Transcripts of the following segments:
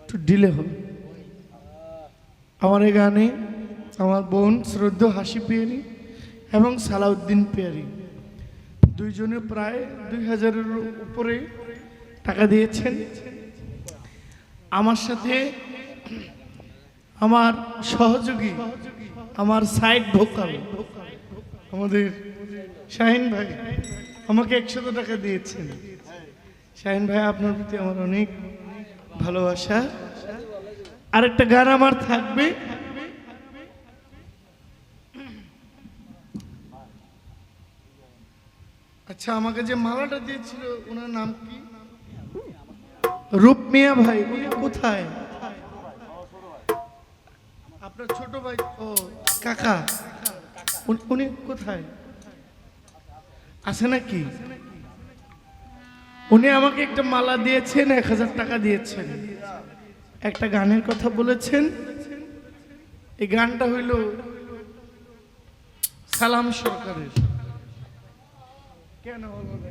একটু ডিলে হবে। আমার এই গানে আমার বোন শ্রদ্ধ হাসি পেয়ারি এবং সালাউদ্দিন পেয়ারি। দুইজনে প্রায় দুই হাজারের উপরে টাকা দিয়েছেন। আমার সাথে আমার সহযোগী, আমার সাইড ভোকাল আমাদের শাহিন ভাই, আমাকে একশত টাকা দিয়েছেন। শাহিন ভাই, আপনার প্রতি আমার অনেক ভালোবাসা? আরেকটা গান আমার থাকবে। আচ্ছা আমাকে যে মালাটা দিয়েছিল, ওনার নাম কি? রূপ মিয়া ভাই কোথায়? আপনার ছোট ভাই, ও, কাকা, উনি কোথায়? আছে নাকি? উনি আমাকে একটা মালা দিয়েছেন এক হাজার টাকা দিয়েছেন। একটা গানের কথা বলেছেন। এই গানটা হইল সালাম সরকারের। কেন না?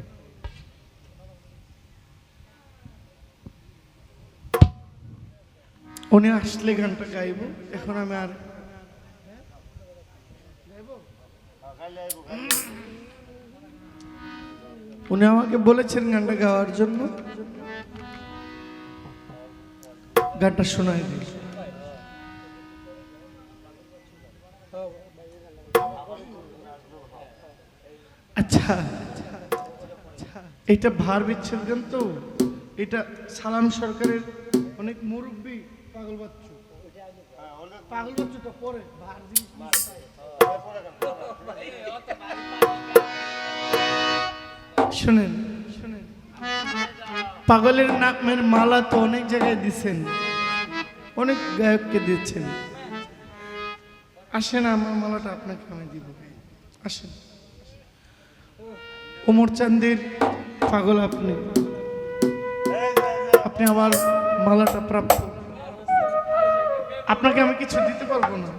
উনি আসলে গানটা গাইব এখন আমি আর উনি আমাকে বলেছেন গানটা গাওয়ার জন্য। গানটা শোনাই দিই আচ্ছা এটা ভার বিচ্ছেদ গান তো। এটা সালাম সরকারের অনেক মুরব্বী পাগল বাচ্চু। পাগল বাচ্চুটা পরে ভার জিনিস। শোনেন। পাগলের নামের মালা তো অনেক জায়গায় দিচ্ছেন অনেক গায়ককে দিচ্ছেন। আসেন, আমার মালাটা আপনাকে আমি দিব। আসেন। ওমর চান্দের পাগল আপনি। আপনি আমার মালাটা প্রাপ্ত। আপনাকে আমি কিছু দিতে পারব না।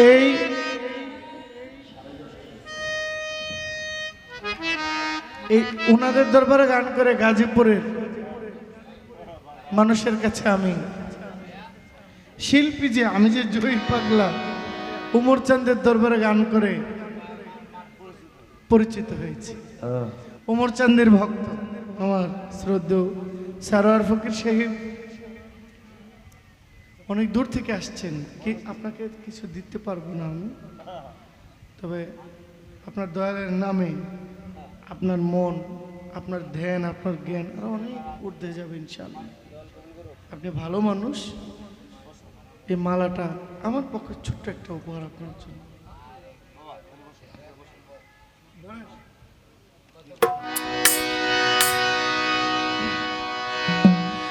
এই এই ওনাদের দরবারে গান করে গাজীপুরের মানুষের কাছে আমি। শিল্পী যে আমি যে জয়ী পাগলা উমর চান্দের দরবারে গান করে পরিচিত হয়েছি। উমর চান্দের ভক্ত আমার শ্রদ্ধ সারোয়ার ফকির সাহেব অনেক দূর থেকে আসছেন। কি আপনাকে কিছু দিতে পারব না আমি? তবে আপনার দয়ালের নামে আপনার মন, আপনার ধ্যান, আপনার জ্ঞান আরও অনেক উঠতে যাবে ইনশাল্লাহ আপনি ভালো মানুষ। এই মালাটা আমার পক্ষে ছোট্ট একটা উপহার আপনার জন্য।